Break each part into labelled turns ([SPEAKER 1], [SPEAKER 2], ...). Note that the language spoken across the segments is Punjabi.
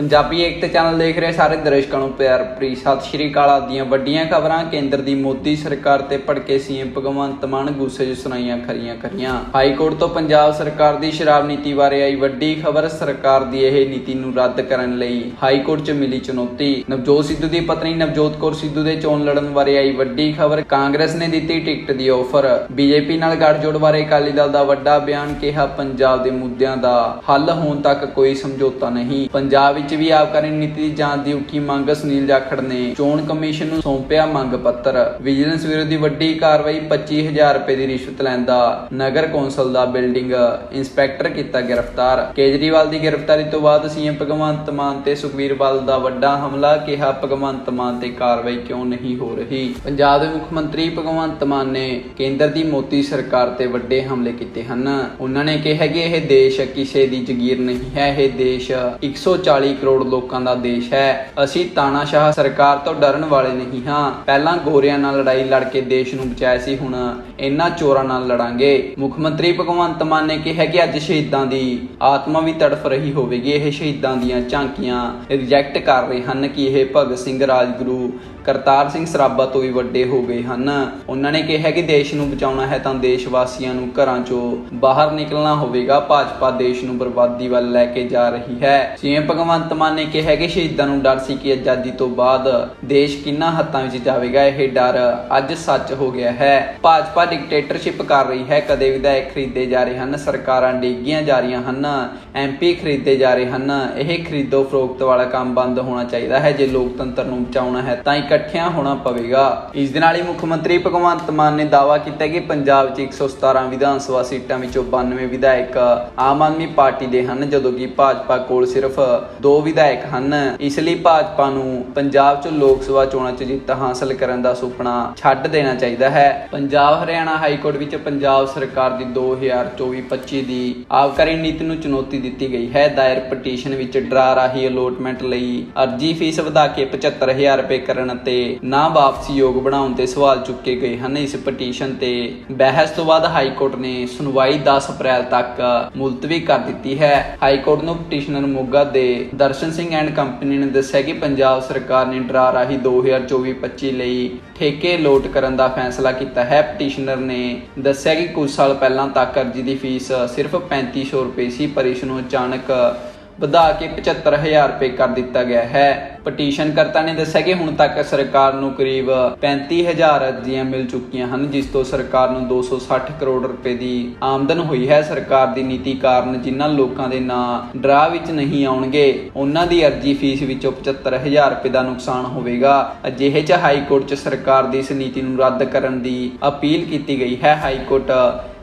[SPEAKER 1] ਪੰਜਾਬੀ ਏਕਤਾ ਚੈਨਲ ਦੇਖ ਰਹੇ ਸਾਰੇ ਦਰਸ਼ਕਾਂ ਨੂੰ ਪਿਆਰ ਭਰੀ ਸਤਿ ਸ਼੍ਰੀ ਅਕਾਲ ਆਪ ਵੱਡੀਆਂ ਖਬਰਾਂ। ਕੇਂਦਰ ਦੀ ਮੋਦੀ ਸਰਕਾਰ ਤੇ ਭੜਕੇ ਸੀਐਮ ਭਗਵੰਤ ਮਾਨ ਗੁੱਸੇ 'ਚ ਸੁਣਾਈਆਂ ਖਰੀਆਂ ਖਰੀਆਂ। ਹਾਈ ਕੋਰਟ ਤੋਂ ਪੰਜਾਬ ਸਰਕਾਰ ਦੀ ਸ਼ਰਾਬ ਨੀਤੀ ਬਾਰੇ ਆਈ ਵੱਡੀ ਖਬਰ, ਸਰਕਾਰ ਦੀ ਇਹ ਨੀਤੀ ਨੂੰ ਰੱਦ ਕਰਨ ਲਈ ਹਾਈ ਕੋਰਟ 'ਚ ਮਿਲੀ ਚੁਣੌਤੀ। ਨਵਜੋਤ ਸਿੱਧੂ ਦੀ ਪਤਨੀ ਨਵਜੋਤ ਕੌਰ ਸਿੱਧੂ ਦੇ ਚੋਣ ਲੜਨ ਬਾਰੇ ਆਈ ਵੱਡੀ ਖਬਰ, ਕਾਂਗਰਸ ਨੇ ਦਿੱਤੀ ਟਿਕਟ ਦੀ ਆਫਰ। ਬੀਜੇਪੀ ਨਾਲ ਗੱਠਜੋੜ ਬਾਰੇ ਅਕਾਲੀ ਦਲ ਦਾ ਵੱਡਾ ਬਿਆਨ ਕਿਹਾ, ਪੰਜਾਬ ਦੇ ਮੁੱਦਿਆਂ ਦਾ ਹੱਲ ਹੋਣ ਤੱਕ ਕੋਈ ਸਮਝੌਤਾ ਨਹੀਂ। ਪੰਜਾਬ ਵਿੱਚ ਵੀ ਆਬਕਾਰੀ ਨੀਤੀ ਦੀ ਜਾਂਚ ਦੀ ਉੱਠੀ ਮੰਗ ਸੁਨੀਲ ਜਾਖੜ ਨੇ। ਚੋਣ ਕਮਿਸ਼ਨ ਨੂੰ ਸੌਂਪਿਆ ਮੰਗ ਪੱਤਰ। ਵਿਜੀਲੈਂਸ ਵਿਰੋਧੀ ਵੱਡੀ ਕਾਰਵਾਈ 25000 ਰੁਪਏ ਦੀ ਰਿਸ਼ਵਤ ਲੈਂਦਾ ਨਗਰ ਕੌਂਸਲ ਦਾ ਬਿਲਡਿੰਗ ਇੰਸਪੈਕਟਰ ਕੀਤਾ ਗ੍ਰਿਫਤਾਰ। ਕੇਜਰੀਵਾਲ ਦੀ ਗ੍ਰਿਫਤਾਰੀ ਤੋਂ ਬਾਅਦ ਸੀਐਮ ਭਗਵੰਤ ਮਾਨ ਤੇ ਸੁਖਬੀਰ ਬਾਦਲ ਦਾ ਵੱਡਾ ਹਮਲਾ ਕਿਹਾ ਭਗਵੰਤ ਮਾਨ ਤੇ ਕਾਰਵਾਈ ਕਿਉਂ ਨਹੀਂ ਹੋ ਰਹੀ? ਪੰਜਾਬ ਦੇ ਮੁੱਖ ਮੰਤਰੀ ਭਗਵੰਤ ਮਾਨ ਨੇ ਕੇਂਦਰ ਦੀ ਮੋਦੀ ਸਰਕਾਰ ਤੇ ਵੱਡੇ ਹਮਲੇ ਕੀਤੇ ਹਨ। ਉਹਨਾਂ ਨੇ ਕਿਹਾ ਕਿ ਇਹ ਦੇਸ਼ ਕਿਸੇ ਦੀ ਜ਼ਗੀਰ ਨਹੀਂ ਹੈ। ਇਹ ਦੇਸ਼ 140 ਕਰੋੜ ਲੋਕਾਂ ਦਾ ਦੇਸ਼ ਹੈ। ਅਸੀਂ ਤਾਨਾਸ਼ਾਹ ਸਰਕਾਰ ਤੋਂ ਡਰਨ ਵਾਲੇ ਨਹੀਂ ਹਾਂ। ਪਹਿਲਾਂ ਗੋਰਿਆਂ ਨਾਲ ਲੜਾਈ ਲੜ ਕੇ ਦੇਸ਼ ਨੂੰ ਬਚਾਇਆ ਸੀ, ਹੁਣ ਇਹਨਾਂ ਚੋਰਾਂ ਨਾਲ ਲੜਾਂਗੇ। ਮੁੱਖ ਮੰਤਰੀ ਭਗਵੰਤ ਮਾਨ ਨੇ ਕਿਹਾ ਕਿ ਅੱਜ ਸ਼ਹੀਦਾਂ ਦੀ ਆਤਮਾ ਵੀ ਤੜਫ ਰਹੀ ਹੋਵੇਗੀ। ਇਹ ਸ਼ਹੀਦਾਂ ਦੀਆਂ ਝਾਂਕੀਆਂ ਰਿਜੈਕਟ ਕਰ ਰਹੇ ਹਨ ਕਿ ਇਹ ਭਗਤ ਸਿੰਘ ਰਾਜਗੁਰੂ ਕਰਤਾਰ ਸਿੰਘ ਸਰਾਭਾ ਤੋਂ ਵੀ ਵੱਡੇ ਹੋ ਗਏ ਹਨ। ਉਹਨਾਂ ਨੇ ਕਿਹਾ ਕਿ ਦੇਸ਼ ਨੂੰ ਬਚਾਉਣਾ ਹੈ ਤਾਂ ਦੇਸ਼ ਵਾਸੀਆਂ ਨੂੰ ਘਰਾਂ ਚੋਂ ਬਾਹਰ ਨਿਕਲਣਾ ਹੋਵੇਗਾ। ਭਾਜਪਾ ਦੇਸ਼ ਨੂੰ ਬਰਬਾਦੀ ਵੱਲ ਲੈ ਕੇ ਜਾ ਰਹੀ ਹੈ। ਸੀਐਮ ਭਗਵੰਤ ਮਾਨ ਨੇ ਕਿਹਾ ਕਿ ਸ਼ਹੀਦਾਂ ਨੂੰ ਡਰ ਸੀ ਕਿ ਆਜ਼ਾਦੀ ਤੋਂ ਬਾਅਦ ਦੇਸ਼ ਕਿੰਨਾ ਹੱਥਾਂ ਵਿੱਚ ਜਾਵੇਗਾ, ਇਹ ਡਰ ਅੱਜ ਸੱਚ ਹੋ ਗਿਆ ਹੈ। ਭਾਜਪਾ ਡਿਕਟੇਟਰਸ਼ਿਪ ਕਰ ਰਹੀ ਹੈ। ਕਦੇ ਵਿਧਾਇਕ ਖਰੀਦੇ ਜਾ ਰਹੇ ਹਨ, ਸਰਕਾਰਾਂ ਡੇਗੀਆਂ ਜਾ ਰਹੀਆਂ ਹਨ ਐਮਪੀ ਖਰੀਦੇ ਜਾ ਰਹੇ ਹਨ। ਇਹ ਖਰੀਦੋ ਫਰੋਖਤ ਵਾਲਾ ਕੰਮ ਬੰਦ ਹੋਣਾ ਚਾਹੀਦਾ ਹੈ। ਜੇ ਲੋਕਤੰਤਰ ਨੂੰ ਬਚਾਉਣਾ ਹੈ ਤਾਂ ਇਕੱਠਿਆਂ ਹੋਣਾ ਪਵੇਗਾ। ਇਸ ਦੇ ਨਾਲ ਹੀ ਮੁੱਖ ਮੰਤਰੀ ਭਗਵੰਤ ਮਾਨ ਨੇ ਦਾਅਵਾ ਕੀਤਾ ਕਿ ਪੰਜਾਬ 'ਚ 117 ਵਿਧਾਨ ਸਭਾ ਸੀਟਾਂ ਵਿੱਚੋਂ 92 ਵਿਧਾਇਕ ਆਮ ਆਦਮੀ ਪਾਰਟੀ ਦੇ ਹਨ, ਜਦੋਂ ਕਿ ਭਾਜਪਾ ਕੋਲ ਸਿਰਫ 2 ਵਿਧਾਇਕ ਹਨ। ਇਸ ਲਈ ਭਾਜਪਾ ਨੂੰ ਪੰਜਾਬ 'ਚ ਲੋਕ ਸਭਾ ਚੋਣਾਂ 'ਚ ਜਿੱਤ ਹਾਸਲ ਕਰਨ ਦਾ ਸੁਪਨਾ ਛੱਡ ਦੇਣਾ ਚਾਹੀਦਾ ਹੈ। ਪੰਜਾਬ ਹਰਿਆਣਾ ਹਾਈ ਕੋਰਟ ਵਿੱਚ ਪੰਜਾਬ ਸਰਕਾਰ ਦੀ 2024-25 ਦੀ ਆਬਕਾਰੀ ਨੀਤੀ ਨੂੰ ਚੁਣੌਤੀ ਦਿੱਤੀ ਗਈ ਹੈ। ਦਾਇਰ ਪਟੀਸ਼ਨ ਵਿੱਚ ਡਰਾ ਰਾਹੀ ਅਲੋਟਮੈਂਟ ਲਈ ਅਰਜੀ ਫੀਸ ਵਧਾ ਕੇ 75000 ਰੁਪਏ ਕਰਨ ਅਤੇ ਨਾ ਵਾਪਸੀ ਯੋਗ ਬਣਾਉਣ ਤੇ ਸਵਾਲ ਚੁੱਕੇ ਗਏ ਹਨ। ਇਸ ਪਟੀਸ਼ਨ ਤੇ ਬਹਿਸ ਤੋਂ ਬਾਅਦ ਹਾਈ ਕੋਰਟ ਨੇ ਸੁਣਵਾਈ 10 ਅਪ੍ਰੈਲ ਤੱਕ ਮੁਲਤਵੀ ਕਰ ਦਿੱਤੀ ਹੈ। ਹਾਈ ਕੋਰਟ ਨੂੰ ਪਟੀਸ਼ਨਰ ਮੋਗਾ ਦੇ ਦਰਸ਼ਨ ਸਿੰਘ ਐਂਡ ਕੰਪਨੀ ਨੇ ਦੱਸਿਆ ਕਿ ਪੰਜਾਬ ਸਰਕਾਰ ਨੇ ਡਰਾ ਰਾਹੀਂ 2024-25 ਲਈ ਠੇਕੇ ਲੋਟ ਕਰਨ ਦਾ ਫੈਸਲਾ ਕੀਤਾ ਹੈ। ਪਟੀਸ਼ਨਰ ਨੇ ਦੱਸਿਆ ਕਿ ਕੁਝ ਸਾਲ ਪਹਿਲਾਂ ਤੱਕ ਅਰਜੀ ਦੀ ਫੀਸ ਸਿਰਫ 3500 ਰੁਪਏ ਸੀ, ਪਰ ਇਸ ਨੂੰ ਅਚਾਨਕ ਵਧਾ ਕੇ 75000 ਰੁਪਏ ਕਰ ਦਿੱਤਾ ਗਿਆ ਹੈ। ਪਟੀਸ਼ਨ ਕਰਤਾ ਨੇ ਦੱਸਿਆ ਕਿ ਹੁਣ ਤੱਕ ਸਰਕਾਰ ਨੂੰ ਕਰੀਬ 35000 ਅਰਜ਼ੀਆਂ ਮਿਲ ਚੁੱਕੀਆਂ ਹਨ, ਜਿਸ ਤੋਂ ਸਰਕਾਰ ਨੂੰ 260 ਕਰੋੜ ਰੁਪਏ ਦੀ ਆਮਦਨ ਹੋਈ ਹੈ। ਸਰਕਾਰ ਦੀ ਨੀਤੀ ਕਾਰਨ ਜਿਨ੍ਹਾਂ ਲੋਕਾਂ ਦੇ ਨਾਂ ਡਰਾ ਵਿੱਚ ਨਹੀਂ ਆਉਣਗੇ, ਉਹਨਾਂ ਦੀ ਅਰਜ਼ੀ ਫੀਸ ਵਿੱਚੋਂ 75000 ਰੁਪਏ ਦਾ ਨੁਕਸਾਨ ਹੋਵੇਗਾ। ਅਜਿਹੇ ਚ ਹਾਈ ਕੋਰਟ ਚ ਸਰਕਾਰ ਦੀ ਇਸ ਨੀਤੀ ਨੂੰ ਰੱਦ ਕਰਨ ਦੀ ਅਪੀਲ ਕੀਤੀ ਗਈ ਹੈ। ਹਾਈ ਕੋਰਟ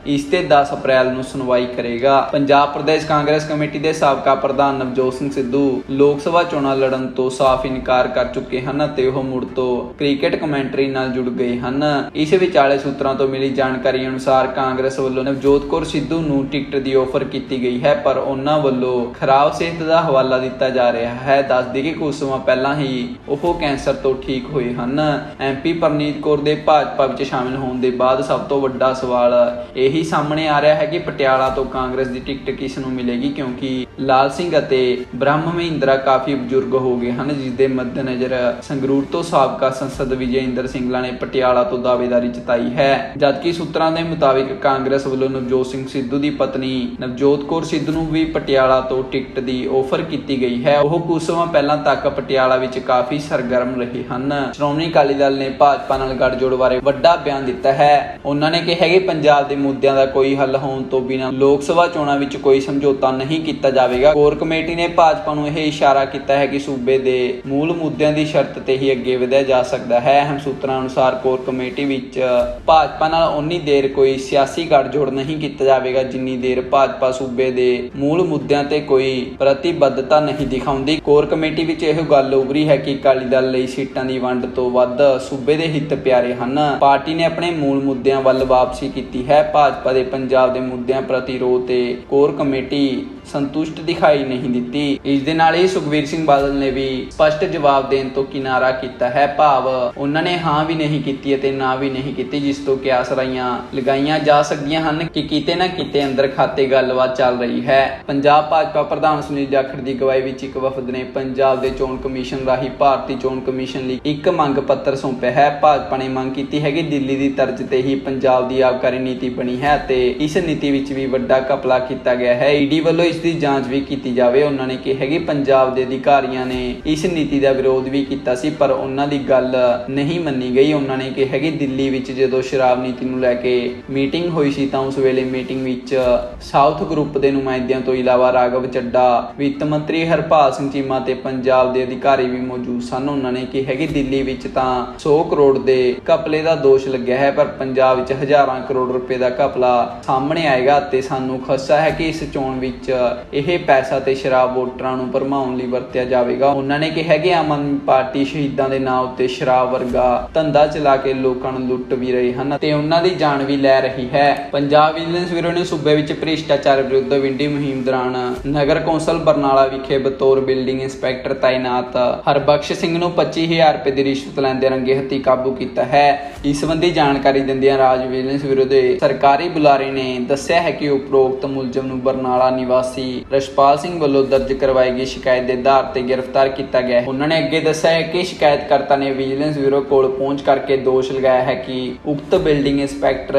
[SPEAKER 1] ਇਸ ਤੇ 10 ਅਪ੍ਰੈਲ ਨੂੰ ਸੁਣਵਾਈ ਕਰੇਗਾ। ਪੰਜਾਬ ਪ੍ਰਦੇਸ਼ ਕਾਂਗਰਸ ਕਮੇਟੀ ਦੇ ਸਾਬਕਾ ਪ੍ਰਧਾਨ ਨਵਜੋਤ ਸਿੰਘ ਸਿੱਧੂ ਲੋਕ ਸਭਾ ਚੋਣਾਂ ਲੜਨ ਤੋਂ ਸਾਫ਼ ਇਨਕਾਰ ਕਰ ਚੁੱਕੇ ਹਨ ਅਤੇ ਉਹ ਮੁੜ ਤੋਂ ਕ੍ਰਿਕਟ ਕਮੈਂਟਰੀ ਨਾਲ ਜੁੜ ਗਏ ਹਨ। ਇਸ ਵਿਚਾਲੇ ਸੂਤਰਾਂ ਤੋਂ ਮਿਲੀ ਜਾਣਕਾਰੀ ਅਨੁਸਾਰ ਕਾਂਗਰਸ ਵੱਲੋਂ ਨਵਜੋਤ ਕੌਰ ਸਿੱਧੂ ਨੂੰ ਟਿਕਟ ਦੀ ਆਫਰ ਕੀਤੀ ਗਈ ਹੈ, ਪਰ ਉਹਨਾਂ ਵੱਲੋਂ ਖਰਾਬ ਸਿਹਤ ਦਾ ਹਵਾਲਾ ਦਿੱਤਾ ਜਾ ਰਿਹਾ ਹੈ। ਦੱਸਦੀ ਕਿ ਕੁਝ ਸਮਾਂ ਪਹਿਲਾਂ ਹੀ ਉਹ ਕੈਂਸਰ ਤੋਂ ਠੀਕ ਹੋਏ ਹਨ। ਐਮਪੀ ਪਰਨੀਤ ਕੌਰ ਦੇ ਭਾਜਪਾ ਵਿੱਚ ਸ਼ਾਮਿਲ ਹੋਣ ਦੇ ਬਾਅਦ ਸਭ ਤੋਂ ਵੱਡਾ ਸਵਾਲ ਇਹੀ ਇਹੀ ਸਾਹਮਣੇ ਆ ਰਿਹਾ ਹੈ ਕਿ ਪਟਿਆਲਾ ਤੋਂ ਕਾਂਗਰਸ ਦੀ ਟਿਕਟ ਕਿਸ ਨੂੰ ਮਿਲੇਗੀ, ਕਿਉਂਕਿ ਲਾਲ ਸਿੰਘ ਅਤੇ ਬ੍ਰਹਮ ਮਹਿੰਦਰਾ ਕਾਫੀ ਬਜ਼ੁਰਗ ਹੋ ਗਏ ਹਨ ਜਿਸ ਦੇ ਮੱਦੇਨਜ਼ਰ ਸੰਗਰੂਰ ਤੋਂ ਸਾਬਕਾ ਸੰਸਦ ਵਿਜੇਂਦਰ ਸਿੰਗਲਾ ਨੇ ਪਟਿਆਲਾ ਤੋਂ ਦਾਅਵੇਦਾਰੀ ਜਤਾਈ ਹੈ। ਜਦਕਿ ਸੂਤਰਾਂ ਦੇ ਮੁਤਾਬਿਕ ਕਾਂਗਰਸ ਵੱਲੋਂ ਨਵਜੋਤ ਸਿੰਘ ਸਿੱਧੂ ਦੀ ਪਤਨੀ ਨਵਜੋਤ ਕੌਰ ਸਿੱਧੂ ਨੂੰ ਵੀ ਪਟਿਆਲਾ ਤੋਂ ਟਿਕਟ ਦੀ ਆਫਰ ਕੀਤੀ ਗਈ ਹੈ। ਉਹ ਕੁਝ ਸਮਾਂ ਪਹਿਲਾਂ ਤੱਕ ਪਟਿਆਲਾ ਵਿੱਚ ਕਾਫੀ ਸਰਗਰਮ ਰਹੇ ਹਨ। ਸ਼੍ਰੋਮਣੀ ਅਕਾਲੀ ਦਲ ਨੇ ਭਾਜਪਾ ਨਾਲ ਗੱਠਜੋੜ ਬਾਰੇ ਵੱਡਾ ਬਿਆਨ ਦਿੱਤਾ ਹੈ। ਉਹਨਾਂ ਨੇ ਕਿਹਾ ਕਿ ਪੰਜਾਬ ਦੇ ਮੁੱਦਿਆਂ ਦਾ ਕੋਈ ਹੱਲ ਹੋਣ ਤੋਂ ਬਿਨਾਂ ਲੋਕ ਸਭਾ ਚੋਣਾਂ ਵਿੱਚ ਕੋਈ ਸਮਝੌਤਾ ਨਹੀਂ ਕੀਤਾ ਜਾਵੇਗਾ। ਕੋਰ ਕਮੇਟੀ ਨੇ ਭਾਜਪਾ ਨੂੰ ਇਹ ਇਸ਼ਾਰਾ ਕੀਤਾ ਹੈ ਕਿ ਸੂਬੇ ਦੇ ਮੂਲ ਮੁੱਦਿਆਂ ਦੀ ਸ਼ਰਤ ਤੇ ਹੀ ਅੱਗੇ ਵਧਿਆ ਜਾ ਸਕਦਾ ਹੈ। ਅਹਿਮ ਸੂਤਰਾਂ ਅਨੁਸਾਰ ਕੋਰ ਕਮੇਟੀ ਵਿੱਚ ਭਾਜਪਾ ਨਾਲ ਉਨੀ ਦੇਰ ਕੋਈ ਸਿਆਸੀ ਗੱਠਜੋੜ ਨਹੀਂ ਕੀਤਾ ਜਾਵੇਗਾ, ਜਿੰਨੀ ਦੇਰ ਭਾਜਪਾ ਸੂਬੇ ਦੇ ਮੂਲ ਮੁੱਦਿਆਂ ਤੇ ਕੋਈ ਪ੍ਰਤੀਬੱਧਤਾ ਨਹੀਂ ਦਿਖਾਉਂਦੀ। ਕੋਰ ਕਮੇਟੀ ਵਿੱਚ ਇਹ ਗੱਲ ਉਭਰੀ ਹੈ ਕਿ ਅਕਾਲੀ ਦਲ ਲਈ ਸੀਟਾਂ ਦੀ ਵੰਡ ਤੋਂ ਵੱਧ ਸੂਬੇ ਦੇ ਹਿੱਤ ਪਿਆਰੇ ਹਨ। ਪਾਰਟੀ ਨੇ ਆਪਣੇ ਮੂਲ ਮੁੱਦਿਆਂ ਵੱਲ ਵਾਪਸੀ ਕੀਤੀ ਹੈ। ਭਾਜਪਾ ਭਾਜਪਾ ਦੇ ਪੰਜਾਬ ਦੇ ਮੁੱਦਿਆਂ ਪ੍ਰਤੀ ਰੋਹ ਤੇ ਕੋਰ ਕਮੇਟੀ ਸੰਤੁਸ਼ਟ ਦਿਖਾਈ ਨਹੀਂ ਦਿੱਤੀ। ਇਸ ਦੇ ਨਾਲ ਹੀ ਸੁਖਵੀਰ ਸਿੰਘ ਬਾਦਲ ਨੇ ਵੀ ਸਪਸ਼ਟ ਜਵਾਬ ਦੇਣ ਤੋਂ ਕਿਨਾਰਾ ਕੀਤਾ ਹੈ। ਭਾਵ ਉਹਨਾਂ ਨੇ ਹਾਂ ਵੀ ਨਹੀਂ ਕੀਤੀ ਅਤੇ ਨਾ ਵੀ ਨਹੀਂ ਕੀਤੀ, ਜਿਸ ਤੋਂ ਕਿ ਆਸਰਾਈਆਂ ਲਗਾਈਆਂ ਜਾ ਸਕਦੀਆਂ ਹਨ ਕਿ ਕਿਤੇ ਨਾ ਕਿਤੇ ਅੰਦਰ ਖਾਤੇ ਗੱਲਬਾਤ ਚੱਲ ਰਹੀ ਹੈ। ਪੰਜਾਬ ਭਾਜਪਾ ਪ੍ਰਧਾਨ ਸੁਨੀਲ ਜਾਖੜ ਦੀ ਅਗਵਾਈ ਵਿੱਚ ਇੱਕ ਵਫਦ ਨੇ ਪੰਜਾਬ ਦੇ ਚੋਣ ਕਮਿਸ਼ਨ ਰਾਹੀਂ ਭਾਰਤੀ ਚੋਣ ਕਮਿਸ਼ਨ ਲਈ ਇੱਕ ਮੰਗ ਪੱਤਰ ਸੌਂਪਿਆ ਹੈ। ਭਾਜਪਾ ਨੇ ਮੰਗ ਕੀਤੀ ਹੈ ਕਿ ਦਿੱਲੀ ਦੀ ਤਰਜ਼ ਤੇ ਹੀ ਪੰਜਾਬ ਦੀ ਆਬਕਾਰੀ ਨੀਤੀ ਬਣੀ ਹੈ ਅਤੇ ਇਸ ਨੀਤੀ ਵਿੱਚ ਵੀ ਵੱਡਾ ਘਪਲਾ ਕੀਤਾ ਗਿਆ ਹੈ। ਈਡੀ ਵੱਲੋਂ ਇਸ ਦੀ ਜਾਂਚ ਵੀ ਕੀਤੀ ਜਾਵੇ, ਉਹਨਾਂ ਨੇ ਕਿਹਾ ਕਿ ਪੰਜਾਬ ਦੇ ਅਧਿਕਾਰੀਆਂ ਨੇ ਇਸ ਨੀਤੀ ਦਾ ਵਿਰੋਧ ਵੀ ਕੀਤਾ ਸੀ, ਪਰ ਉਹਨਾਂ ਦੀ ਗੱਲ ਨਹੀਂ ਮੰਨੀ ਗਈ। ਉਹਨਾਂ ਨੇ ਕਿਹਾ ਕਿ ਦਿੱਲੀ ਵਿੱਚ ਜਦੋਂ ਸ਼ਰਾਬ ਨੀਤੀ ਨੂੰ ਲੈ ਕੇ ਮੀਟਿੰਗ ਹੋਈ ਸੀ, ਤਾਂ ਉਸ ਵੇਲੇ ਮੀਟਿੰਗ ਵਿੱਚ ਸਾਊਥ ਗਰੁੱਪ ਦੇ ਨੁਮਾਇੰਦਿਆਂ ਤੋਂ ਇਲਾਵਾ ਰਾਘਵ ਚੱਡਾ, ਵਿੱਤ ਮੰਤਰੀ ਹਰਪਾਲ ਸਿੰਘ ਚੀਮਾ ਤੇ ਪੰਜਾਬ ਦੇ ਅਧਿਕਾਰੀ ਵੀ ਮੌਜੂਦ ਸਨ। ਉਹਨਾਂ ਨੇ ਕਿਹਾ ਕਿ ਦਿੱਲੀ ਵਿੱਚ ਤਾਂ 100 ਕਰੋੜ ਦੇ ਘਪਲੇ ਦਾ ਦੋਸ਼ ਲੱਗਿਆ ਹੈ, ਪਰ ਪੰਜਾਬ ਵਿੱਚ ਹਜ਼ਾਰਾਂ ਕਰੋੜ ਰੁਪਏ ਦਾ ਘਪਲਾ ਸਾਹਮਣੇ ਆਏਗਾ ਤੇ ਸਾਨੂੰ ਖਸਾ ਹੈ ਕਿ ਇਸ ਚੋਣ ਵਿੱਚ ਇਹ ਪੈਸਾ ਤੇ ਸ਼ਰਾਬ ਵੋਟਰਾਂ ਨੂੰ ਭਰਮਾਉਣ ਲਈ ਵਰਤਿਆ ਜਾਵੇਗਾ। ਉਹਨਾਂ ਨੇ ਕਿਹਾ ਕਿ ਆਮ ਆਦਮੀ ਪਾਰਟੀ ਸ਼ਹੀਦਾਂ ਦੇ ਨਾਂ ਉੱਤੇ ਸ਼ਰਾਬ ਵਰਗਾ ਧੰਦਾ ਚਲਾ ਕੇ ਲੋਕਾਂ ਨੂੰ ਲੁੱਟ ਵੀ ਰਹੇ ਹਨ ਤੇ ਉਹਨਾਂ ਦੀ ਜਾਨ ਵੀ ਲੈ ਰਹੀ ਹੈ। ਪੰਜਾਬ ਵਿਜੀਲੈਂਸ ਬਿਊਰੋ ਨੇ ਸੂਬੇ ਵਿੱਚ ਭ੍ਰਿਸ਼ਟਾਚਾਰ ਵਿਰੁੱਧ ਵਿੰਡੀ ਮੁਹਿੰਮ ਦੌਰਾਨ ਨਗਰ ਕੌਂਸਲ ਬਰਨਾਲਾ ਵਿਖੇ ਬਤੌਰ ਬਿਲਡਿੰਗ ਇੰਸਪੈਕਟਰ ਤਾਇਨਾਤ ਹਰਬਖਸ਼ ਸਿੰਘ ਨੂੰ 25000 ਰੁਪਏ ਦੀ ਰਿਸ਼ਵਤ ਲੈਂਦੇ ਰੰਗੇ ਹੱਥੀ ਕਾਬੂ ਕੀਤਾ ਹੈ। ਇਸ ਸੰਬੰਧੀ ਜਾਣਕਾਰੀ ਦਿੰਦਿਆਂ ਰਾਜ ਵਿਜੀਲੈਂਸ ਬਿਊਰੋ ਦੇ ਸਰਕਾਰੀ ਬੁਲਾਰੇ ਨੇ ਦੱਸਿਆ ਹੈ ਕਿ ਉਪਰੋਕਤ ਮੁਲਜ਼ਮ ਨੂੰ ਬਰਨਾਲਾ ਨਿਵਾਸੀ ਰਸ਼ਪਾਲ ਸਿੰਘ ਵੱਲੋਂ ਦਰਜ ਕਰਵਾਈ ਗਈ ਸ਼ਿਕਾਇਤ ਦੇ ਆਧਾਰ ਤੇ ਗ੍ਰਿਫਤਾਰ ਕੀਤਾ ਗਿਆ ਹੈ। ਉਹਨਾਂ ਨੇ ਅੱਗੇ ਦੱਸਿਆ ਹੈ ਕਿ ਸ਼ਿਕਾਇਤਕਰਤਾ ਨੇ ਵਿਜੀਲੈਂਸ ਬਿਊਰੋ ਕੋਲ ਪਹੁੰਚ ਕਰਕੇ ਦੋਸ਼ ਲਗਾਇਆ ਹੈ ਕਿ ਉਕਤ ਬਿਲਡਿੰਗ ਇੰਸਪੈਕਟਰ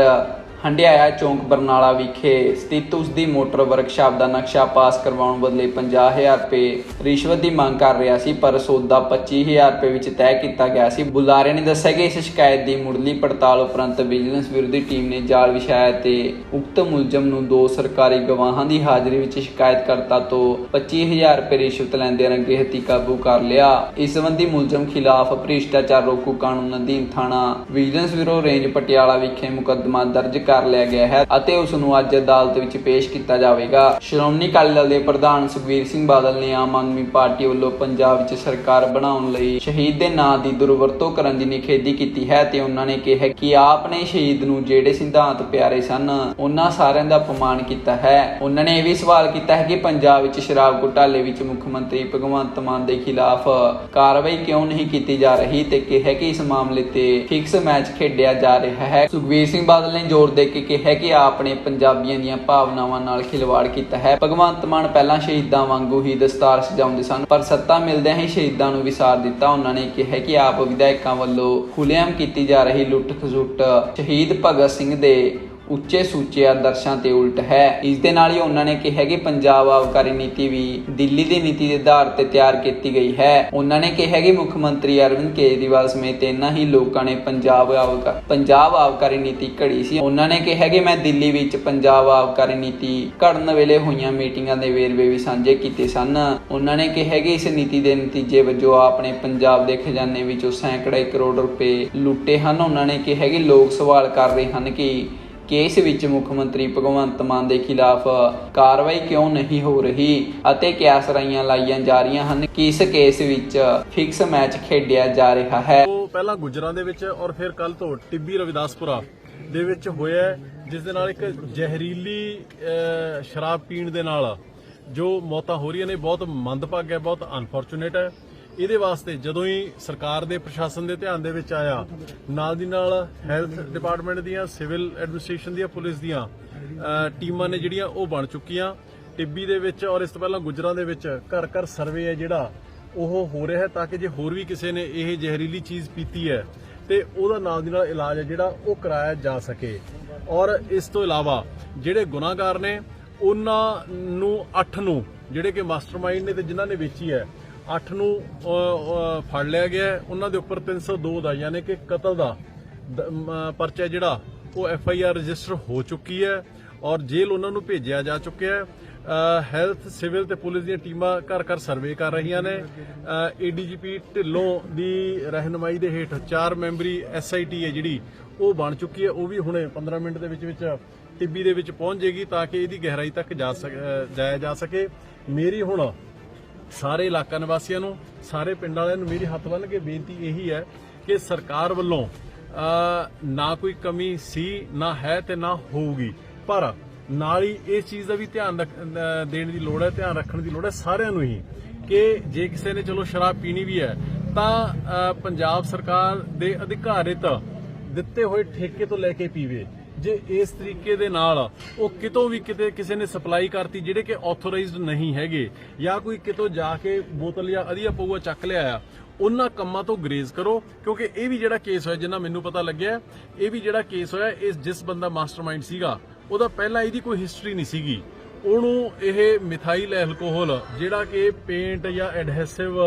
[SPEAKER 1] ਹੰਡਿਆਇਆ ਚੌਂਕ ਬਰਨਾਲਾ ਵਿਖੇ ਸਥਿਤ ਉਸ ਦੀ ਮੋਟਰ ਵਰਕਸ਼ਾਪ ਦਾ ਨਕਸ਼ਾ ਪਾਸ ਕਰਵਾਉਣ ਬਦਲੇ 50000 ਰੁਪਏ ਰਿਸ਼ਵਤ ਦੀ ਮੰਗ ਕਰ ਰਿਹਾ ਸੀ, ਪਰ ਸੌਦਾ 25000 ਰੁਪਏ ਵਿੱਚ ਤੈਅ ਕੀਤਾ ਗਿਆ ਸੀ। ਬੁਲਾਰੇ ਨੇ ਦੱਸਿਆ ਕਿ ਇਸ ਸ਼ਿਕਾਇਤ ਦੀ ਮੁੱਢਲੀ ਪੜਤਾਲ ਉਪਰੰਤ ਵਿਜੀਲੈਂਸ ਵਿਰੋਧੀ ਟੀਮ ਨੇ ਜਾਲ ਵਿਛਾਇਆ ਤੇ ਉਕਤ ਮੁਲਜ਼ਮ ਨੂੰ ਦੋ ਸਰਕਾਰੀ ਗਵਾਹਾਂ ਦੀ ਹਾਜ਼ਰੀ ਵਿੱਚ ਸ਼ਿਕਾਇਤਕਰਤਾ ਤੋਂ 25000 ਰੁਪਏ ਰਿਸ਼ਵਤ ਲੈਂਦੇ ਰੰਗੇ ਹੱਥੀ ਕਾਬੂ ਕਰ ਲਿਆ। ਇਸ ਸੰਬੰਧੀ ਮੁਲਜ਼ਮ ਖਿਲਾਫ ਭ੍ਰਿਸ਼ਟਾਚਾਰ ਰੋਕੂ ਕਾਨੂੰਨ ਅਧੀਨ ਥਾਣਾ ਵਿਜੀਲੈਂਸ ਬਿਊਰੋ ਰੇਂਜ ਪਟਿਆਲਾ ਵਿਖੇ ਮੁਕੱਦਮਾ ਦਰਜ ਕਰ ਲਿਆ ਗਿਆ ਹੈ ਅਤੇ ਉਸ ਨੂੰ ਅੱਜ ਅਦਾਲਤ ਵਿੱਚ ਪੇਸ਼ ਕੀਤਾ ਜਾਵੇਗਾ। ਸ਼੍ਰੋਮਣੀ ਅਕਾਲੀ ਦਲ ਦੇ ਪ੍ਰਧਾਨ ਸੁਖਬੀਰ ਸਿੰਘ ਬਾਦਲ ਨੇ ਆਮ ਆਦਮੀ ਪਾਰਟੀ ਵੱਲੋਂ ਪੰਜਾਬ ਵਿੱਚ ਸਰਕਾਰ ਬਣਾਉਣ ਲਈ ਸ਼ਹੀਦ ਦੇ ਨਾਂ ਦੀ ਦੁਰਵਰਤੋਂ ਕਰਨ ਦੀ ਨਿਖੇਧੀ ਕੀਤੀ ਹੈ ਤੇ ਉਹਨਾਂ ਨੇ ਕਿਹਾ ਕਿ ਆਪ ਨੇ ਸ਼ਹੀਦ ਨੂੰ ਜਿਹੜੇ ਸਿਧਾਂਤ ਪਿਆਰੇ ਸਨ, ਉਹਨਾਂ ਸਾਰਿਆਂ ਦਾ ਅਪਮਾਨ ਕੀਤਾ ਹੈ। ਉਹਨਾਂ ਨੇ ਇਹ ਵੀ ਸਵਾਲ ਕੀਤਾ ਹੈ ਕਿ ਪੰਜਾਬ ਵਿੱਚ ਸ਼ਰਾਬ ਘੁਟਾਲੇ ਵਿੱਚ ਮੁੱਖ ਮੰਤਰੀ ਭਗਵੰਤ ਮਾਨ ਦੇ ਖਿਲਾਫ ਕਾਰਵਾਈ ਕਿਉਂ ਨਹੀਂ ਕੀਤੀ ਜਾ ਰਹੀ ਤੇ ਕਿਹਾ ਕਿ ਇਸ ਮਾਮਲੇ ਤੇ ਫਿਕਸ ਮੈਚ ਖੇਡਿਆ ਜਾ ਰਿਹਾ ਹੈ। ਸੁਖਬੀਰ ਸਿੰਘ ਬਾਦਲ ਨੇ ਜ਼ੋਰ ਦੇ ਕੇ ਕਿਹਾ ਕਿ ਆਪ ਨੇ ਪੰਜਾਬੀਆਂ ਦੀਆਂ ਭਾਵਨਾਵਾਂ ਨਾਲ ਖਿਲਵਾੜ ਕੀਤਾ ਹੈ। ਭਗਵੰਤ ਮਾਨ ਪਹਿਲਾਂ ਸ਼ਹੀਦਾਂ ਵਾਂਗੂ ਹੀ ਦਸਤਾਰ ਸਜਾਉਂਦੇ ਸਨ, ਪਰ ਸੱਤਾ ਮਿਲਦਿਆਂ ਹੀ ਸ਼ਹੀਦਾਂ ਨੂੰ ਵਿਸਾਰ ਦਿੱਤਾ। ਉਹਨਾਂ ਨੇ ਕਿਹਾ ਕਿ ਆਪ ਵਿਧਾਇਕਾਂ ਵੱਲੋਂ ਖੁੱਲ੍ਹੇਆਮ ਕੀਤੀ ਜਾ ਰਹੀ ਲੁੱਟ ਖਸੁੱਟ ਸ਼ਹੀਦ ਭਗਤ ਸਿੰਘ ਦੇ ਉੱਚੇ ਸੁੱਚੇ ਆਦਰਸ਼ਾਂ ਤੇ ਉਲਟ ਹੈ। ਇਸ ਦੇ ਨਾਲ ਹੀ ਉਹਨਾਂ ਨੇ ਕਿਹਾ ਕਿ ਪੰਜਾਬ ਆਬਕਾਰੀ ਨੀਤੀ ਵੀ ਦਿੱਲੀ ਦੀ ਨੀਤੀ ਦੇ ਆਧਾਰ ਤੇ ਤਿਆਰ ਕੀਤੀ ਗਈ ਹੈ। ਉਹਨਾਂ ਨੇ ਕਿਹਾ ਕਿ ਮੁੱਖ ਮੰਤਰੀ ਅਰਵਿੰਦ ਕੇਜਰੀਵਾਲ ਸਮੇਤ ਇਹਨਾਂ ਹੀ ਲੋਕਾਂ ਨੇ ਪੰਜਾਬ ਆਬਕਾ, ਪੰਜਾਬ ਆਬਕਾਰੀ ਨੀਤੀ ਘੜੀ ਸੀ। ਉਹਨਾਂ ਨੇ ਕਿਹਾ ਕਿ ਮੈਂ ਦਿੱਲੀ ਵਿੱਚ ਪੰਜਾਬ ਆਬਕਾਰੀ ਨੀਤੀ ਘੜਨ ਵੇਲੇ ਹੋਈਆਂ ਮੀਟਿੰਗਾਂ ਦੇ ਵੇਰਵੇ ਵੀ ਸਾਂਝੇ ਕੀਤੇ ਸਨ। ਉਹਨਾਂ ਨੇ ਕਿਹਾ ਕਿ ਇਸ ਨੀਤੀ ਦੇ ਨਤੀਜੇ ਵਜੋਂ ਆਪਣੇ ਪੰਜਾਬ ਦੇ ਖਜ਼ਾਨੇ ਵਿੱਚੋਂ ਸੈਂਕੜੇ ਕਰੋੜ ਰੁਪਏ ਲੁੱਟੇ ਹਨ। ਉਹਨਾਂ ਨੇ ਕਿਹਾ ਕਿ ਲੋਕ ਸਵਾਲ ਕਰ ਰਹੇ ਹਨ ਕਿ ਕੇਸ ਵਿੱਚ ਮੁੱਖ ਮੰਤਰੀ ਭਗਵੰਤ ਮਾਨ ਦੇ ਖਿਲਾਫ ਕਾਰਵਾਈ ਕਿਉਂ ਨਹੀਂ ਹੋ ਰਹੀ ਅਤੇ ਕਿਆ ਸਰਾਈਆਂ ਲਾਈਆਂ ਜਾ ਰਹੀਆਂ ਹਨ? ਕਿ ਇਸ ਕੇਸ ਵਿੱਚ ਫਿਕਸ ਮੈਚ ਖੇਡਿਆ ਜਾ ਰਿਹਾ ਹੈ?
[SPEAKER 2] ਉਹ ਪਹਿਲਾਂ ਗੁਜਰਾਂ ਦੇ ਵਿੱਚ ਔਰ ਫਿਰ ਕੱਲ ਤੋਂ ਟਿੱਬੀ ਰਵਿਦਾਸਪੁਰਾ ਦੇ ਵਿੱਚ ਹੋਇਆ ਹੈ, ਜਿਸ ਦੇ ਨਾਲ ਇੱਕ ਜ਼ਹਿਰੀਲੀ ਸ਼ਰਾਬ ਪੀਣ ਦੇ ਨਾਲ ਜੋ ਮੌਤਾਂ ਹੋ ਰਹੀਆਂ ਨੇ ਬਹੁਤ ਮੰਦਭਾਗ ਹੈ ਬਹੁਤ ਅਨਫੋਰਚੂਨੇਟ ਹੈ। ਇਹਦੇ ਵਾਸਤੇ ਜਦੋਂ ਹੀ ਸਰਕਾਰ ਦੇ ਪ੍ਰਸ਼ਾਸਨ ਦੇ ਧਿਆਨ ਦੇ ਵਿੱਚ ਆਇਆ, ਨਾਲ ਦੀ ਨਾਲ ਹੈਲਥ ਡਿਪਾਰਟਮੈਂਟ ਦੀਆਂ, ਸਿਵਲ ਐਡਮਿਨਿਸਟ੍ਰੇਸ਼ਨ ਦੀਆਂ, ਪੁਲਿਸ ਦੀਆਂ ਟੀਮਾਂ ਨੇ ਜਿਹੜੀਆਂ ਉਹ ਬਣ ਚੁੱਕੀਆਂ। ਟਿੱਬੀ ਦੇ ਵਿੱਚ ਔਰ ਇਸ ਤੋਂ ਪਹਿਲਾਂ ਗੁਜਰਾਂ ਦੇ ਵਿੱਚ ਘਰ ਘਰ ਸਰਵੇ ਹੈ ਜਿਹੜਾ, ਉਹ ਹੋ ਰਿਹਾ ਹੈ ਤਾਂ ਕਿ ਜੇ ਹੋਰ ਵੀ ਕਿਸੇ ਨੇ ਇਹ ਜ਼ਹਿਰੀਲੀ ਚੀਜ਼ ਪੀਤੀ ਹੈ ਤੇ ਉਹਦਾ ਨਾਲ ਦੀ ਨਾਲ ਇਲਾਜ ਹੈ ਜਿਹੜਾ ਉਹ ਕਰਾਇਆ ਜਾ ਸਕੇ। ਔਰ ਇਸ ਤੋਂ ਇਲਾਵਾ ਜਿਹੜੇ ਗੁਨਾਹਗਾਰ ਨੇ, ਉਹਨਾਂ ਨੂੰ 8 ਨੂੰ ਜਿਹੜੇ ਕਿ ਮਾਸਟਰਮਾਈਂਡ ਨੇ ਤੇ ਜਿਨ੍ਹਾਂ ਨੇ ਵੇਚੀ ਹੈ 8 ਨੂੰ ਫੜ ਲਿਆ ਗਿਆ ਉਹਨਾਂ ਦੇ ਉੱਪਰ 302 ਦਾ ਯਾਨੀ ਕਿ ਕਤਲ ਦਾ ਦ- ਪਰਚਾ ਜਿਹੜਾ, ਉਹ ਐਫ ਆਈ ਆਰ ਰਜਿਸਟਰ ਹੋ ਚੁੱਕੀ ਹੈ ਔਰ ਜੇਲ੍ਹ ਉਹਨਾਂ ਨੂੰ ਭੇਜਿਆ ਜਾ ਚੁੱਕਿਆ ਹੈ। ਹੈਲਥ, ਸਿਵਲ ਤੇ ਪੁਲਿਸ ਦੀਆਂ ਟੀਮਾਂ ਘਰ ਘਰ ਸਰਵੇ ਕਰ ਰਹੀਆਂ ਨੇ। ਏਡੀਜੀਪੀ ਢਿੱਲੋਂ ਦੀ ਰਹਿਨੁਮਾਈ ਦੇ ਹੇਠ ਚਾਰ ਮੈਂਬਰੀ ਐਸਆਈਟੀ ਹੈ ਜਿਹੜੀ, ਉਹ ਬਣ ਚੁੱਕੀ ਹੈ। ਉਹ ਵੀ ਹੁਣੇ 15 ਮਿੰਟ ਦੇ ਵਿੱਚ ਵਿੱਚ ਟਿੱਬੀ ਦੇ ਵਿੱਚ ਪਹੁੰਚ ਜਾਏਗੀ ਤਾਂ ਕਿ ਇਹਦੀ ਗਹਿਰਾਈ ਤੱਕ ਜਾ ਸਕ- ਜਾਇਆ ਜਾ ਸਕੇ। ਮੇਰੀ ਹੁਣ ਸਾਰੇ ਇਲਾਕਾ ਨਿਵਾਸੀਆਂ ਨੂੰ, ਸਾਰੇ ਪਿੰਡ ਵਾਲਿਆਂ ਨੂੰ ਮੇਰੀ ਹੱਥ ਬੰਨ੍ਹ ਕੇ ਬੇਨਤੀ ਇਹੀ ਹੈ ਕਿ ਸਰਕਾਰ ਵੱਲੋਂ ਨਾ ਕੋਈ ਕਮੀ ਸੀ, ਨਾ ਹੈ ਤੇ ਨਾ ਹੋਊਗੀ। ਪਰ ਨਾਲ ਹੀ ਇਸ ਚੀਜ਼ ਦਾ ਵੀ ਧਿਆਨ ਰੱਖ- ਦੇਣ ਦੀ ਲੋੜ ਹੈ, ਧਿਆਨ ਰੱਖਣ ਦੀ ਲੋੜ ਹੈ ਸਾਰਿਆਂ ਨੂੰ ਹੀ ਕਿ ਜੇ ਕਿਸੇ ਨੇ ਚਲੋ ਸ਼ਰਾਬ ਪੀਣੀ ਵੀ ਹੈ, ਤਾਂ ਪੰਜਾਬ ਸਰਕਾਰ ਦੇ ਅਧਿਕਾਰਿਤ ਦਿੱਤੇ ਹੋਏ ਠੇਕੇ ਤੋਂ ਲੈ ਕੇ ਪੀਵੇ। ਜੇ ਇਸ ਤਰੀਕੇ ਦੇ ਨਾਲ ਉਹ ਕਿਤੋਂ ਵੀ ਕਿਤੇ ਕਿਸੇ ਨੇ ਸਪਲਾਈ ਕਰਤੀ ਜਿਹੜੇ ਕਿ ਆਥੋਰਾਈਜ਼ਡ ਨਹੀਂ ਹੈਗੇ ਜਾਂ ਕੋਈ ਕਿਤੋਂ ਜਾ ਕੇ ਬੋਤਲ ਜਾਂ ਅਧੀਆ ਪਊਆ ਚੱਕ ਲਿਆ ਆ, ਉਹਨਾਂ ਕੰਮਾਂ ਤੋਂ ਗਰੇਜ਼ ਕਰੋ, ਕਿਉਂਕਿ ਇਹ ਵੀ ਜਿਹੜਾ ਕੇਸ ਹੋਇਆ ਜਿੰਨਾ ਮੈਨੂੰ ਪਤਾ ਲੱਗਿਆ, ਇਹ ਵੀ ਜਿਹੜਾ ਕੇਸ ਹੋਇਆ, ਇਸ ਜਿਸ ਬੰਦਾ ਮਾਸਟਰਮਾਈਂਡ ਸੀਗਾ, ਉਹਦਾ ਪਹਿਲਾਂ ਇਹਦੀ ਕੋਈ ਹਿਸਟਰੀ ਨਹੀਂ ਸੀਗੀ। ਉਹਨੂੰ ਇਹ ਮਿਥਾਈਲ ਐਲਕੋਹਲ ਜਿਹੜਾ ਕਿ ਪੇਂਟ ਜਾਂ ਐਡਹੈਸਿਵ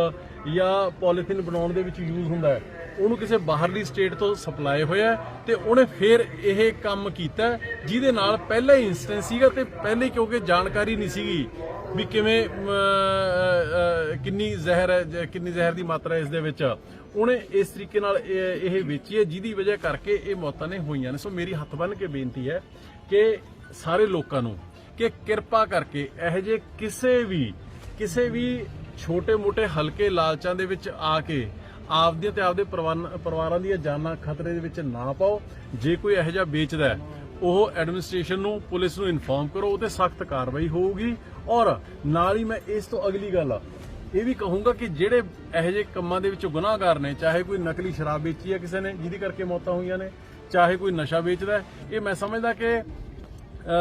[SPEAKER 2] ਜਾਂ ਪੋਲੀਥੀਨ ਬਣਾਉਣ ਦੇ ਵਿੱਚ ਯੂਜ਼ ਹੁੰਦਾ ਹੈ ਉਹਨੂੰ ਕਿਸੇ ਬਾਹਰਲੀ ਸਟੇਟ ਤੋਂ ਸਪਲਾਈ ਹੋਇਆ ਹੈ ਤੇ ਉਹਨੇ ਫਿਰ ਇਹ ਕੰਮ ਕੀਤਾ ਜਿਹਦੇ ਨਾਲ ਪਹਿਲਾ ਹੀ ਇਨਸਟੈਂਸ ਸੀਗਾ ਤੇ ਪਹਿਲੇ ਕਿਉਂਕਿ ਜਾਣਕਾਰੀ ਨਹੀਂ ਸੀਗੀ ਵੀ ਕਿਵੇਂ ਕਿੰਨੀ ਜ਼ਹਿਰ ਹੈ ਕਿੰਨੀ ਜ਼ਹਿਰ ਦੀ ਮਾਤਰਾ ਇਸ ਦੇ ਵਿੱਚ। ਉਹਨੇ ਇਸ ਤਰੀਕੇ ਨਾਲ ਇਹ ਇਹ ਵੇਚੀ ਹੈ, ਜਿਹਦੀ ਵਜ੍ਹਾ ਕਰਕੇ ਇਹ ਮੌਤਾਂ ਨੇ ਹੋਈਆਂ ਨੇ। ਸੋ ਮੇਰੀ ਹੱਥ ਬੰਨ੍ਹ ਕੇ ਬੇਨਤੀ ਹੈ ਕਿ ਸਾਰੇ ਲੋਕਾਂ ਨੂੰ ਕਿ ਕਿਰਪਾ ਕਰਕੇ ਇਹੋ ਜਿਹੇ ਕਿਸੇ ਵੀ ਕਿਸੇ ਵੀ ਛੋਟੇ-ਮੋਟੇ ਹਲਕੇ ਲਾਲਚਾਂ ਦੇ ਵਿੱਚ ਆ ਕੇ ਆਪਦੇ ਤੇ ਆਪਦੇ ਪਰਿਵਾਰ- ਪਰਿਵਾਰਾਂ ਦੀਆਂ ਜਾਨਾਂ ਖਤਰੇ ਦੇ ਵਿੱਚ ਨਾ ਪਾਓ। ਜੇ ਕੋਈ ਇਹੋ ਜਿਹਾ ਵੇਚਦਾ ਹੈ, ਉਹ ਐਡਮਿਨਿਸਟ੍ਰੇਸ਼ਨ ਨੂੰ, ਪੁਲਿਸ ਨੂੰ ਇਨਫੋਰਮ ਕਰੋ ਉਹ ਤੇ ਸਖਤ ਕਾਰਵਾਈ ਹੋਊਗੀ। ਔਰ ਨਾਲ ਹੀ ਮੈਂ ਇਸ ਤੋਂ ਅਗਲੀ ਗੱਲ ਇਹ ਵੀ ਕਹੂੰਗਾ ਕਿ ਜਿਹੜੇ ਇਹੋ ਜਿਹੇ ਕੰਮਾਂ ਦੇ ਵਿੱਚੋਂ ਗੁਨਾਹਗਾਰ ਨੇ, ਚਾਹੇ ਕੋਈ ਨਕਲੀ ਸ਼ਰਾਬ ਵੇਚੀ ਹੈ ਕਿਸੇ ਨੇ, ਜਿਹਦੀ ਕਰਕੇ ਮੌਤਾਂ ਹੋਈਆਂ ਨੇ, ਚਾਹੇ ਕੋਈ ਨਸ਼ਾ ਵੇਚਦਾ ਇਹ ਮੈਂ ਸਮਝਦਾ ਕਿ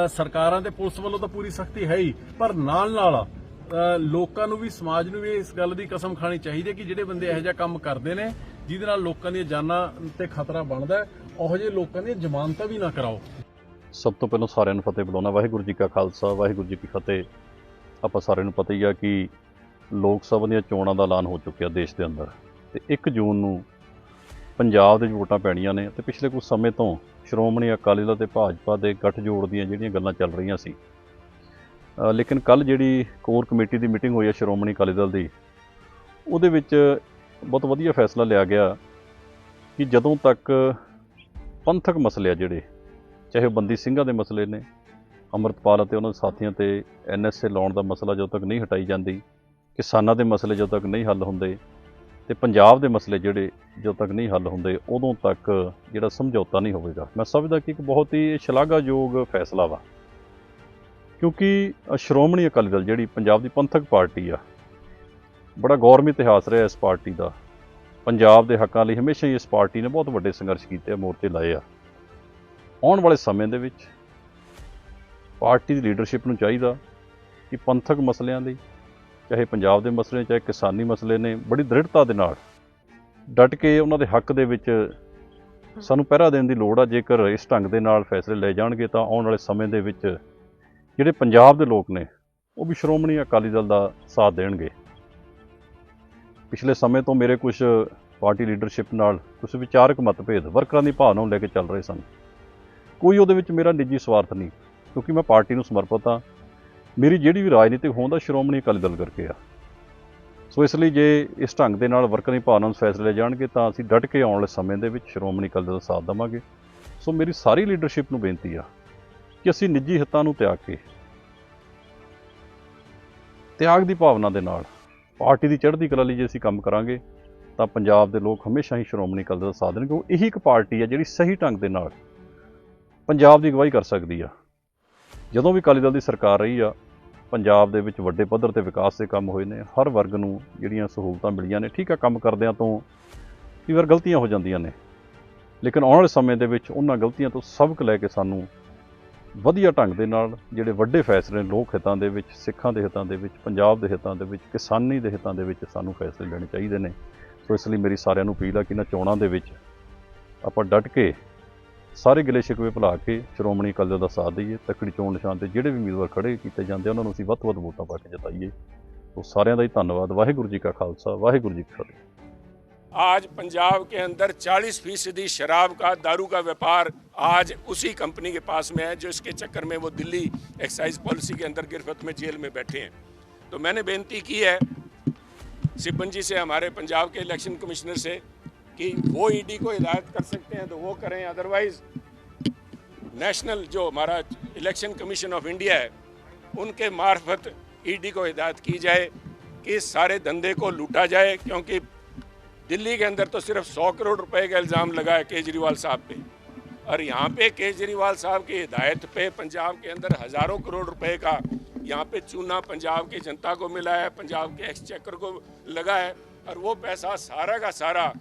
[SPEAKER 2] ਸਰਕਾਰਾਂ ਤੇ ਪੁਲਿਸ ਵੱਲੋਂ ਤਾਂ ਪੂਰੀ ਸਖਤੀ ਹੈ ਹੀ, ਪਰ ਨਾਲ ਨਾਲ ਲੋਕਾਂ ਨੂੰ ਵੀ, ਸਮਾਜ ਨੂੰ ਵੀ ਇਸ ਗੱਲ ਦੀ ਕਸਮ ਖਾਣੀ ਚਾਹੀਦੀ ਹੈ ਕਿ ਜਿਹੜੇ ਬੰਦੇ ਇਹੋ ਜਿਹਾ ਕੰਮ ਕਰਦੇ ਨੇ, ਜਿਹਦੇ ਨਾਲ ਲੋਕਾਂ ਦੀਆਂ ਜਾਨਾਂ ਤੇ ਖਤਰਾ ਬਣਦਾ ਉਹੋ ਜਿਹੇ ਲੋਕਾਂ ਦੀਆਂ ਜ਼ਮਾਨਤਾਂ ਵੀ ਨਾ ਕਰਾਓ।
[SPEAKER 3] ਸਭ ਤੋਂ ਪਹਿਲਾਂ ਸਾਰਿਆਂ ਨੂੰ ਫਤਿਹ ਬੁਲਾਉਣਾ। ਵਾਹਿਗੁਰੂ ਜੀ ਕਾ ਖਾਲਸਾ, ਵਾਹਿਗੁਰੂ ਜੀ ਕੀ ਫਤਿਹ। ਆਪਾਂ ਸਾਰਿਆਂ ਨੂੰ ਪਤਾ ਹੀ ਆ ਕਿ ਲੋਕ ਸਭਾ ਦੀਆਂ ਚੋਣਾਂ ਦਾ ਐਲਾਨ ਹੋ ਚੁੱਕਿਆ ਦੇਸ਼ ਦੇ ਅੰਦਰ। ਤੇ 1 ਜੂਨ ਨੂੰ ਪੰਜਾਬ ਦੇ ਵਿੱਚ ਵੋਟਾਂ ਪੈਣੀਆਂ ਨੇ। ਤੇ ਪਿਛਲੇ ਕੁਝ ਸਮੇਂ ਤੋਂ ਸ਼੍ਰੋਮਣੀ ਅਕਾਲੀ ਦਲ ਤੇ ਭਾਜਪਾ ਦੇ ਗੱਠਜੋੜ ਦੀਆਂ ਜਿਹੜੀਆਂ ਗੱਲਾਂ ਚੱਲ ਰਹੀਆਂ ਸੀ ਲੇਕਿਨ ਕੱਲ ਜਿਹੜੀ ਕੋਰ ਕਮੇਟੀ ਦੀ ਮੀਟਿੰਗ ਹੋਈ ਹੈ ਸ਼੍ਰੋਮਣੀ ਅਕਾਲੀ ਦਲ ਦੀ, ਉਹਦੇ ਵਿੱਚ ਬਹੁਤ ਵਧੀਆ ਫੈਸਲਾ ਲਿਆ ਗਿਆ ਕਿ ਜਦੋਂ ਤੱਕ ਪੰਥਕ ਮਸਲੇ ਆ ਜਿਹੜੇ, ਚਾਹੇ ਉਹ ਬੰਦੀ ਸਿੰਘਾਂ ਦੇ ਮਸਲੇ ਨੇ, ਅੰਮ੍ਰਿਤਪਾਲ ਅਤੇ ਉਹਨਾਂ ਦੇ ਸਾਥੀਆਂ ਤੇ ਐਨਐਸਏ ਲਾਉਣ ਦਾ ਮਸਲਾ ਜਦੋਂ ਤੱਕ ਨਹੀਂ ਹਟਾਈ ਜਾਂਦੀ, ਕਿਸਾਨਾਂ ਦੇ ਮਸਲੇ ਜਦੋਂ ਤੱਕ ਨਹੀਂ ਹੱਲ ਹੁੰਦੇ ਤੇ ਪੰਜਾਬ ਦੇ ਮਸਲੇ ਜਿਹੜੇ ਜਦੋਂ ਤੱਕ ਨਹੀਂ ਹੱਲ ਹੁੰਦੇ, ਉਦੋਂ ਤੱਕ ਜਿਹੜਾ ਸਮਝੌਤਾ ਨਹੀਂ ਹੋਵੇਗਾ। ਮੈਂ ਸਮਝਦਾ ਕਿ ਇੱਕ ਬਹੁਤ ਹੀ ਸ਼ਲਾਘਾਯੋਗ ਫੈਸਲਾ ਵਾ। ਕਿਉਂਕਿ ਸ਼੍ਰੋਮਣੀ ਅਕਾਲੀ ਦਲ ਜਿਹੜੀ ਪੰਜਾਬ ਦੀ ਪੰਥਕ ਪਾਰਟੀ ਆ, ਬੜਾ ਗੌਰਵ ਇਤਿਹਾਸ ਰਿਹਾ ਇਸ ਪਾਰਟੀ ਦਾ। ਪੰਜਾਬ ਦੇ ਹੱਕਾਂ ਲਈ ਹਮੇਸ਼ਾ ਹੀ ਇਸ ਪਾਰਟੀ ਨੇ ਬਹੁਤ ਵੱਡੇ ਸੰਘਰਸ਼ ਕੀਤੇ ਆ ਮੋਰਚੇ ਲਾਏ ਆ। ਆਉਣ ਵਾਲੇ ਸਮੇਂ ਦੇ ਵਿੱਚ ਪਾਰਟੀ ਦੀ ਲੀਡਰਸ਼ਿਪ ਨੂੰ ਚਾਹੀਦਾ ਕਿ ਪੰਥਕ ਮਸਲਿਆਂ ਲਈ, ਚਾਹੇ ਪੰਜਾਬ ਦੇ ਮਸਲੇ, ਚਾਹੇ ਕਿਸਾਨੀ ਮਸਲੇ ਨੇ, ਬੜੀ ਦ੍ਰਿੜਤਾ ਦੇ ਨਾਲ ਡਟ ਕੇ ਉਹਨਾਂ ਦੇ ਹੱਕ ਦੇ ਵਿੱਚ ਸਾਨੂੰ ਪਹਿਰਾ ਦੇਣ ਦੀ ਲੋੜ ਆ। ਜੇਕਰ ਇਸ ਢੰਗ ਦੇ ਨਾਲ ਫੈਸਲੇ ਲਏ ਜਾਣਗੇ ਤਾਂ ਆਉਣ ਵਾਲੇ ਸਮੇਂ ਦੇ ਵਿੱਚ ਜਿਹੜੇ ਪੰਜਾਬ ਦੇ ਲੋਕ ਨੇ, ਉਹ ਵੀ ਸ਼੍ਰੋਮਣੀ ਅਕਾਲੀ ਦਲ ਦਾ ਸਾਥ ਦੇਣਗੇ। ਪਿਛਲੇ ਸਮੇਂ ਤੋਂ ਮੇਰੇ ਕੁਝ ਪਾਰਟੀ ਲੀਡਰਸ਼ਿਪ ਨਾਲ ਕੁਝ ਵਿਚਾਰਕ ਮਤਭੇਦ ਵਰਕਰਾਂ ਦੀ ਭਾਵਨਾ ਨੂੰ ਲੈ ਕੇ ਚੱਲ ਰਹੇ ਸਨ। ਕੋਈ ਉਹਦੇ ਵਿੱਚ ਮੇਰਾ ਨਿੱਜੀ ਸਵਾਰਥ ਨਹੀਂ, ਕਿਉਂਕਿ ਮੈਂ ਪਾਰਟੀ ਨੂੰ ਸਮਰਪਿਤ ਹਾਂ। ਮੇਰੀ ਜਿਹੜੀ ਵੀ ਰਾਜਨੀਤਿਕ ਹੋਂਦ ਆ ਸ਼੍ਰੋਮਣੀ ਅਕਾਲੀ ਦਲ ਕਰਕੇ ਆ। ਸੋ ਇਸ ਲਈ ਜੇ ਇਸ ਢੰਗ ਦੇ ਨਾਲ ਵਰਕਰਾਂ ਦੀ ਭਾਵਨਾ ਨੂੰ ਫੈਸਲੇ ਜਾਣਗੇ, ਤਾਂ ਅਸੀਂ ਡਟ ਕੇ ਆਉਣ ਵਾਲੇ ਸਮੇਂ ਦੇ ਵਿੱਚ ਸ਼੍ਰੋਮਣੀ ਅਕਾਲੀ ਦਲ ਦਾ ਸਾਥ ਦੇਵਾਂਗੇ। ਸੋ ਮੇਰੀ ਸਾਰੀ ਲੀਡਰਸ਼ਿਪ ਨੂੰ ਬੇਨਤੀ ਆ ਕਿ ਅਸੀਂ ਨਿੱਜੀ ਹਿੱਤਾਂ ਨੂੰ ਤਿਆਗ ਕੇ। ਤਿਆਗ ਦੀ ਭਾਵਨਾ ਦੇ ਨਾਲ, ਪਾਰਟੀ ਦੀ ਚੜ੍ਹਦੀ ਕਲਾ ਲਈ ਜੇ ਅਸੀਂ ਕੰਮ ਕਰਾਂਗੇ, ਤਾਂ ਪੰਜਾਬ ਦੇ ਲੋਕ ਹਮੇਸ਼ਾ ਹੀ ਸ਼੍ਰੋਮਣੀ ਅਕਾਲੀ ਦਲ ਦਾ ਸਾਥ ਦੇਣਗੇ। ਉਹ ਇਹੀ ਇੱਕ ਪਾਰਟੀ ਆ ਜਿਹੜੀ ਸਹੀ ਢੰਗ ਦੇ ਨਾਲ ਪੰਜਾਬ ਦੀ ਅਗਵਾਈ ਕਰ ਸਕਦੀ ਆ। ਜਦੋਂ ਵੀ ਅਕਾਲੀ ਦਲ ਦੀ ਸਰਕਾਰ ਰਹੀ ਆ, ਪੰਜਾਬ ਦੇ ਵਿੱਚ ਵੱਡੇ ਪੱਧਰ ਤੇ ਵਿਕਾਸ ਦੇ ਕੰਮ ਹੋਏ ਨੇ, ਹਰ ਵਰਗ ਨੂੰ ਜਿਹੜੀਆਂ ਸਹੂਲਤਾਂ ਮਿਲੀਆਂ ਨੇ, ਠੀਕ ਆ, ਕੰਮ ਕਰਦਿਆਂ ਤੋਂ ਕਈ ਵਾਰ ਗਲਤੀਆਂ ਹੋ ਜਾਂਦੀਆਂ ਨੇ। ਲੇਕਿਨ ਆਉਣ ਵਾਲੇ ਸਮੇਂ ਦੇ ਵਿੱਚ ਉਹਨਾਂ ਗਲਤੀਆਂ ਤੋਂ ਸਬਕ ਲੈ ਕੇ ਸਾਨੂੰ ਵਧੀਆ ਢੰਗ ਦੇ ਨਾਲ ਜਿਹੜੇ ਵੱਡੇ ਫੈਸਲੇ ਲੋਕ ਹਿੱਤਾਂ ਦੇ ਵਿੱਚ ਸਿੱਖਾਂ ਦੇ ਹਿੱਤਾਂ ਦੇ ਵਿੱਚ ਪੰਜਾਬ ਦੇ ਹਿੱਤਾਂ ਦੇ ਵਿੱਚ ਕਿਸਾਨੀ ਦੇ ਹਿੱਤਾਂ ਦੇ ਵਿੱਚ ਸਾਨੂੰ ਫੈਸਲੇ ਲੈਣੇ ਚਾਹੀਦੇ ਨੇ। ਸੋ ਇਸ ਲਈ ਮੇਰੀ ਸਾਰਿਆਂ ਨੂੰ ਅਪੀਲ ਆ ਕਿ ਇਹਨਾਂ ਚੋਣਾਂ ਦੇ ਵਿੱਚ ਆਪਾਂ ਡਟ ਕੇ ਸਾਰੇ ਗਿਲੇ ਸ਼ਿਕਵੇ ਭੁਲਾ ਕੇ ਸ਼੍ਰੋਮਣੀ ਅਕਾਲੀ ਦਲ ਦਾ ਸਾਥ ਦਈਏ ਤੱਕੜੀ ਚੋਣ ਨਿਸ਼ਾਨ ਤੇ ਜਿਹੜੇ ਵੀ ਉਮੀਦਵਾਰ ਖੜੇ ਕੀਤੇ ਜਾਂਦੇ ਆ, ਉਹਨਾਂ ਨੂੰ ਅਸੀਂ ਵੱਧ ਤੋਂ ਵੱਧ ਵੋਟਾਂ ਪਾ ਕੇ ਜਿਤਾਈਏ। ਸੋ ਸਾਰਿਆਂ ਦਾ ਹੀ ਧੰਨਵਾਦ। ਵਾਹਿਗੁਰੂ ਜੀ ਕਾ ਖਾਲਸਾ ਵਾਹਿਗੁਰੂ ਜੀ ਕੀ ਫਤਿਹ।
[SPEAKER 4] आज पंजाब के अंदर 40 फ़ीसदी शराब का, दारू का व्यापार आज उसी कंपनी के पास में है, जो इसके चक्कर में वो दिल्ली एक्साइज पॉलिसी के अंदर गिरफ्त में जेल में बैठे हैं। तो मैंने बेनती की है सिब्बन जी से हमारे पंजाब के इलेक्शन कमिश्नर से, कि वो ईडी को हिदायत कर सकते हैं तो वो करें। अदरवाइज़ नेशनल जो हमारा इलेक्शन कमीशन ऑफ़ इंडिया है, उनके मार्फत ईडी को हिदायत की जाए कि सारे धंधे को लूटा जाए, क्योंकि दिल्ली के अंदर तो सिर्फ़ सौ करोड़ रुपए का इल्ज़ाम लगा है केजरीवाल साहब पे। और यहाँ पे केजरीवाल साहब की हिदायत पे पंजाब के अंदर हज़ारों करोड़ रुपए का यहाँ पे चूना पंजाब की जनता को मिला है, पंजाब के एक्सचेकर को लगा है, और वो पैसा सारा का सारा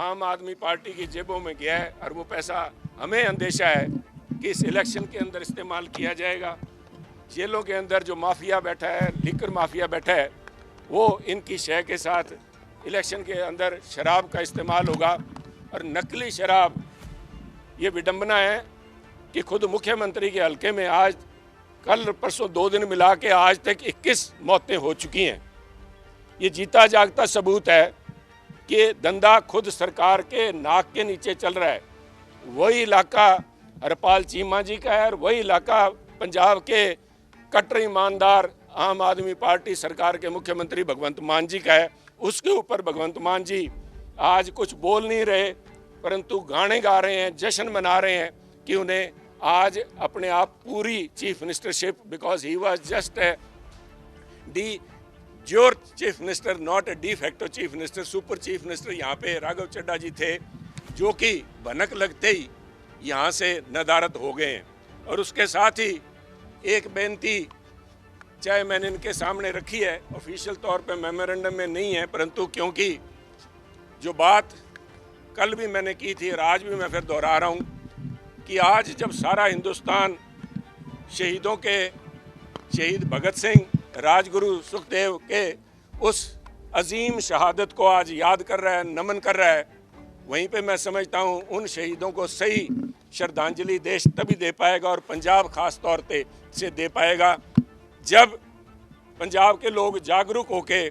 [SPEAKER 4] आम आदमी पार्टी की जेबों में गया है, और वो पैसा हमें अंदेशा है कि इस इलेक्शन के अंदर इस्तेमाल किया जाएगा। जेलों के अंदर जो माफिया बैठा है, लिकर माफिया बैठा है, वो इनकी शय के साथ इलेक्शन के अंदर शराब का इस्तेमाल होगा और नकली शराब, ये विडंबना है कि खुद मुख्यमंत्री के हलके में आज, कल परसों दो दिन मिला के आज तक 21 मौतें हो चुकी हैं। ये जीता जागता सबूत है कि धंधा खुद सरकार के नाक के नीचे चल रहा है। वही इलाका हरपाल चीमा जी का है और वही इलाका पंजाब के कट्टर ईमानदार आम आदमी पार्टी सरकार के मुख्यमंत्री भगवंत मान जी का है। उसके ऊपर भगवंत मान जी आज कुछ बोल नहीं रहे, परंतु गाने गा रहे हैं, जश्न मना रहे हैं कि उन्हें आज अपने आप पूरी chief ministership because he was just de jure chief minister not a de facto chief minister super chief minister. यहाँ पे राघव चड्डा जी थे, जो कि भनक लगते ही यहाँ से नदारत हो गए हैं। और उसके साथ ही एक बेनती चाहे मैंने इनके सामने रखी है ऑफिशियल तौर पे मेमोरेंडम में नहीं है, परंतु क्योंकि जो बात कल भी मैंने की थी और आज भी मैं फिर दोहरा रहा हूँ कि आज जब सारा हिंदुस्तान शहीदों के, शहीद भगत सिंह, राजगुरु सुखदेव के उस अजीम शहादत को आज याद कर रहा है, नमन कर रहा है, वहीं पे मैं समझता हूँ उन शहीदों को सही श्रद्धांजलि देश तभी दे पाएगा और पंजाब खास तौर पे से दे पाएगा। जब पंजाब के लोग जागरूक होके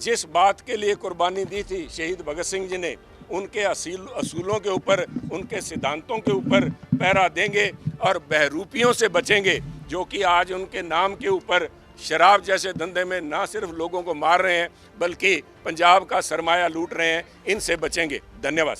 [SPEAKER 4] जिस बात के लिए कुर्बानी दी थी शहीद भगत सिंह जी ने, उनके असील, असूलों के ऊपर, उनके सिद्धांतों के ऊपर पहरा देंगे और बहरूपियों से बचेंगे, जो कि आज उनके नाम के ऊपर शराब जैसे धंधे में ना सिर्फ़ लोगों को मार रहे हैं, बल्कि पंजाब का सरमाया लूट रहे हैं, इनसे बचेंगे। धन्यवाद।